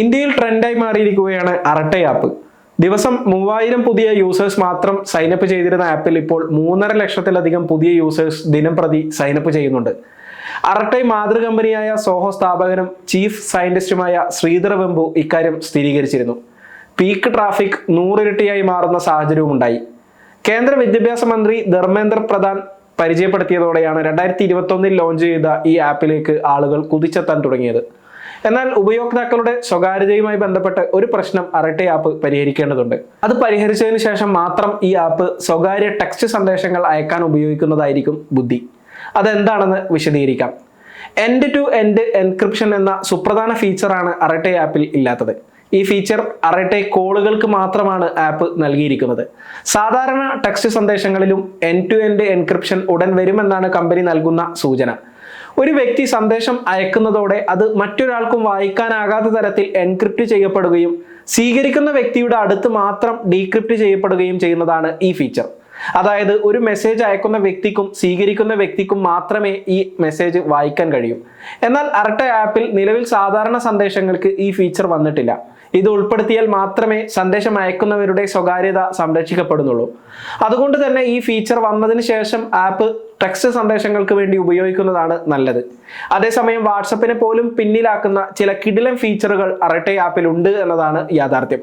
ഇന്ത്യയിൽ ട്രെൻഡായി മാറിയിരിക്കുകയാണ് അറട്ടെ ആപ്പ് ദിവസം മൂവായിരം പുതിയ യൂസേഴ്സ് മാത്രം സൈനപ്പ് ചെയ്തിരുന്ന ആപ്പിൽ ഇപ്പോൾ മൂന്നര ലക്ഷത്തിലധികം പുതിയ യൂസേഴ്സ് ദിനം പ്രതി സൈനപ്പ് ചെയ്യുന്നുണ്ട്. അറട്ടെ മാതൃ കമ്പനിയായ സോഹോ സ്ഥാപകനും ചീഫ് സയന്റിസ്റ്റുമായ ശ്രീധർ വെമ്പു ഇക്കാര്യം സ്ഥിരീകരിച്ചിരുന്നു. പീക്ക് ട്രാഫിക് നൂറിരട്ടിയായി മാറുന്ന സാഹചര്യവും ഉണ്ടായി. കേന്ദ്ര വിദ്യാഭ്യാസ മന്ത്രി ധർമ്മേന്ദ്ര പ്രധാൻ പരിചയപ്പെടുത്തിയതോടെയാണ് രണ്ടായിരത്തി ഇരുപത്തൊന്നിൽ ലോഞ്ച് ചെയ്ത ഈ ആപ്പിലേക്ക് ആളുകൾ കുതിച്ചെത്താൻ തുടങ്ങിയത്. എന്നാൽ ഉപയോക്താക്കളുടെ സ്വകാര്യതയുമായി ബന്ധപ്പെട്ട് ഒരു പ്രശ്നം അറട്ടെ ആപ്പ് പരിഹരിക്കേണ്ടതുണ്ട്. അത് പരിഹരിച്ചതിന് ശേഷം മാത്രം ഈ ആപ്പ് സ്വകാര്യ ടെക്സ്റ്റ് സന്ദേശങ്ങൾ അയക്കാൻ ഉപയോഗിക്കുന്നതായിരിക്കും ബുദ്ധി. അതെന്താണെന്ന് വിശദീകരിക്കാം. എൻഡ് ടു എൻഡ് എൻക്രിപ്ഷൻ എന്ന സുപ്രധാന ഫീച്ചറാണ് അരട്ടെ ആപ്പിൽ ഇല്ലാത്തത്. ഈ ഫീച്ചർ അറട്ടെ കോളുകൾക്ക് മാത്രമാണ് ആപ്പ് നൽകിയിരിക്കുന്നത്. സാധാരണ ടെക്സ്റ്റ് സന്ദേശങ്ങളിലും എൻ ടു എൻഡ് എൻക്രിപ്ഷൻ ഉടൻ വരുമെന്നാണ് കമ്പനി നൽകുന്ന സൂചന. ഒരു വ്യക്തി സന്ദേശം അയക്കുന്നതോടെ അത് മറ്റൊരാൾക്കും വായിക്കാനാകാത്ത തരത്തിൽ എൻക്രിപ്റ്റ് ചെയ്യപ്പെടുകയും സ്വീകരിക്കുന്ന വ്യക്തിയുടെ അടുത്ത് മാത്രം ഡീക്രിപ്റ്റ് ചെയ്യപ്പെടുകയും ചെയ്യുന്നതാണ് ഈ ഫീച്ചർ അതായത് ഒരു മെസ്സേജ് അയക്കുന്ന വ്യക്തിക്കും സ്വീകരിക്കുന്ന വ്യക്തിക്കും മാത്രമേ ഈ മെസ്സേജ് വായിക്കാൻ കഴിയൂ. എന്നാൽ അറട്ട ആപ്പിൽ നിലവിൽ സാധാരണ സന്ദേശങ്ങൾക്ക് ഈ ഫീച്ചർ വന്നിട്ടില്ല. ഇത് ഉൾപ്പെടുത്തിയാൽ മാത്രമേ സന്ദേശം അയക്കുന്നവരുടെ സ്വകാര്യത സംരക്ഷിക്കപ്പെടുന്നുള്ളൂ. അതുകൊണ്ട് തന്നെ ഈ ഫീച്ചർ വന്നതിന് ശേഷം ആപ്പ് ടെക്സ്റ്റ് സന്ദേശങ്ങൾക്ക് വേണ്ടി ഉപയോഗിക്കുന്നതാണ് നല്ലത്. അതേസമയം വാട്സപ്പിനെ പോലും പിന്നിലാക്കുന്ന ചില കിടിലൻ ഫീച്ചറുകൾ അറട്ടെ ആപ്പിൽ ഉണ്ട് എന്നതാണ് യാഥാർത്ഥ്യം.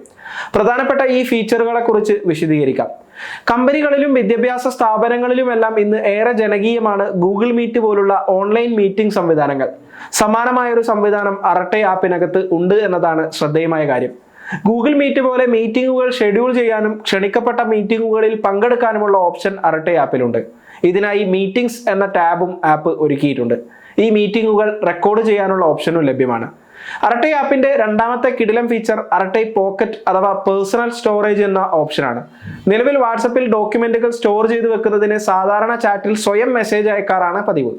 പ്രധാനപ്പെട്ട ഈ ഫീച്ചറുകളെ കുറിച്ച് വിശദീകരിക്കാം. കമ്പനികളിലും വിദ്യാഭ്യാസ സ്ഥാപനങ്ങളിലും എല്ലാം ഇന്ന് ഏറെ ജനകീയമാണ് ഗൂഗിൾ മീറ്റ് പോലുള്ള ഓൺലൈൻ മീറ്റിംഗ് സംവിധാനങ്ങൾ. സമാനമായ ഒരു സംവിധാനം അറട്ടെ ആപ്പിനകത്ത് ഉണ്ട് എന്നതാണ് ശ്രദ്ധേയമായ കാര്യം. ഗൂഗിൾ മീറ്റ് പോലെ മീറ്റിംഗുകൾ ഷെഡ്യൂൾ ചെയ്യാനും ക്ഷണിക്കപ്പെട്ട മീറ്റിംഗുകളിൽ പങ്കെടുക്കാനുമുള്ള ഓപ്ഷൻ അരട്ടെ ആപ്പിലുണ്ട്. ഇതിനായി മീറ്റിംഗ്സ് എന്ന ടാബും ആപ്പ് ഒരുക്കിയിട്ടുണ്ട്. ഈ മീറ്റിംഗുകൾ റെക്കോർഡ് ചെയ്യാനുള്ള ഓപ്ഷനും ലഭ്യമാണ്. അറട്ടെ ആപ്പിന്റെ രണ്ടാമത്തെ കിടിലം ഫീച്ചർ അറട്ടെ പോക്കറ്റ് അഥവാ പേഴ്സണൽ സ്റ്റോറേജ് എന്ന ഓപ്ഷനാണ്. നിലവിൽ വാട്സപ്പിൽ ഡോക്യുമെന്റുകൾ സ്റ്റോർ ചെയ്തു വെക്കുന്നതിന് സാധാരണ ചാറ്റിൽ സ്വയം മെസ്സേജ് അയക്കാറാണ് പതിവ്.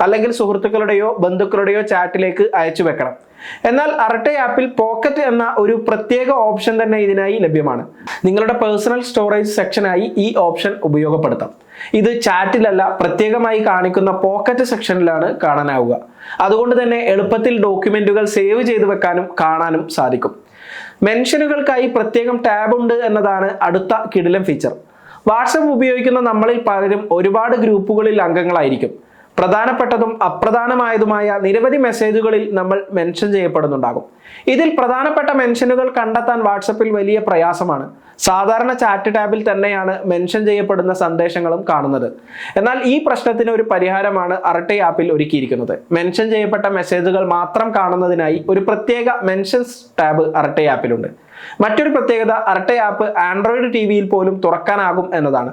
അല്ലെങ്കിൽ സുഹൃത്തുക്കളുടെയോ ബന്ധുക്കളുടെയോ ചാറ്റിലേക്ക് അയച്ചു വെക്കണം. എന്നാൽ അറട്ടെ ആപ്പിൽ പോക്കറ്റ് എന്ന ഒരു പ്രത്യേക ഓപ്ഷൻ തന്നെ ഇതിനായി ലഭ്യമാണ്. നിങ്ങളുടെ പേഴ്സണൽ സ്റ്റോറേജ് സെക്ഷനായി ഈ ഓപ്ഷൻ ഉപയോഗപ്പെടുത്താം. ഇത് ചാറ്റിലല്ല പ്രത്യേകമായി കാണിക്കുന്ന പോക്കറ്റ് സെക്ഷനിലാണ് കാണാനാവുക. അതുകൊണ്ട് തന്നെ എളുപ്പത്തിൽ ഡോക്യുമെന്റുകൾ സേവ് ചെയ്തു വെക്കാനും കാണാനും സാധിക്കും. മെൻഷനുകൾക്കായി പ്രത്യേകം ടാബ് ഉണ്ട് എന്നതാണ് അടുത്ത കിടിലം ഫീച്ചർ വാട്സപ്പ് ഉപയോഗിക്കുന്ന നമ്മളിൽ പലരും ഒരുപാട് ഗ്രൂപ്പുകളിൽ അംഗങ്ങളായിരിക്കും. പ്രധാനപ്പെട്ടതും അപ്രധാനമായതുമായ നിരവധി മെസ്സേജുകളിൽ നമ്മൾ മെൻഷൻ ചെയ്യപ്പെടുന്നുണ്ടാകും. ഇതിൽ പ്രധാനപ്പെട്ട മെൻഷനുകൾ കണ്ടെത്താൻ വാട്സപ്പിൽ വലിയ പ്രയാസമാണ്. സാധാരണ ചാറ്റ് ടാബിൽ തന്നെയാണ് മെൻഷൻ ചെയ്യപ്പെടുന്ന സന്ദേശങ്ങളും കാണുന്നത്. എന്നാൽ ഈ പ്രശ്നത്തിന് ഒരു പരിഹാരമാണ് അറട്ടെ ആപ്പിൽ ഒരുക്കിയിരിക്കുന്നത്. മെൻഷൻ ചെയ്യപ്പെട്ട മെസ്സേജുകൾ മാത്രം കാണുന്നതിനായി ഒരു പ്രത്യേക മെൻഷൻസ് ടാബ് അറട്ടെ ആപ്പിലുണ്ട്. മറ്റൊരു പ്രത്യേകത അറട്ടെ ആപ്പ് ആൻഡ്രോയിഡ് ടി വിയിൽ പോലും തുറക്കാനാകും എന്നതാണ്.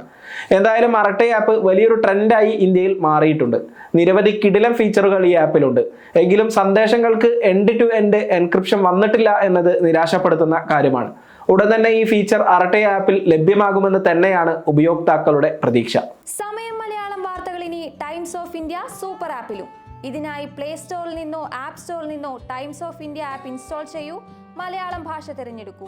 എന്തായാലും മറട്ടെ ആപ്പ് വലിയൊരു ട്രെൻഡായി ഇന്ത്യയിൽ മാറിയിട്ടുണ്ട്. നിരവധി കിടിലം ഫീച്ചറുകൾ ഈ ആപ്പിലുണ്ട്. എങ്കിലും സന്ദേശങ്ങൾക്ക് എൻഡ് ടു എൻഡ് എൻക്രിപ്ഷൻ വന്നിട്ടില്ല എന്നത് നിരാശപ്പെടുത്തുന്ന കാര്യമാണ്. ഉടൻ തന്നെ ഈ ഫീച്ചർ അറട്ടെ ആപ്പിൽ ലഭ്യമാകുമെന്ന് തന്നെയാണ് ഉപയോക്താക്കളുടെ പ്രതീക്ഷ. സമയം മലയാളം വാർത്തകൾ ഇനി ടൈംസ് ഓഫ് ഇന്ത്യ സൂപ്പർ ആപ്പിലും ഇതിനായി പ്ലേ സ്റ്റോറിൽ നിന്നോ ആപ്പ് സ്റ്റോറിൽ നിന്നോ Times of India app install ചെയ്യൂ. മലയാളം ഭാഷ തിരഞ്ഞെടുക്കൂ.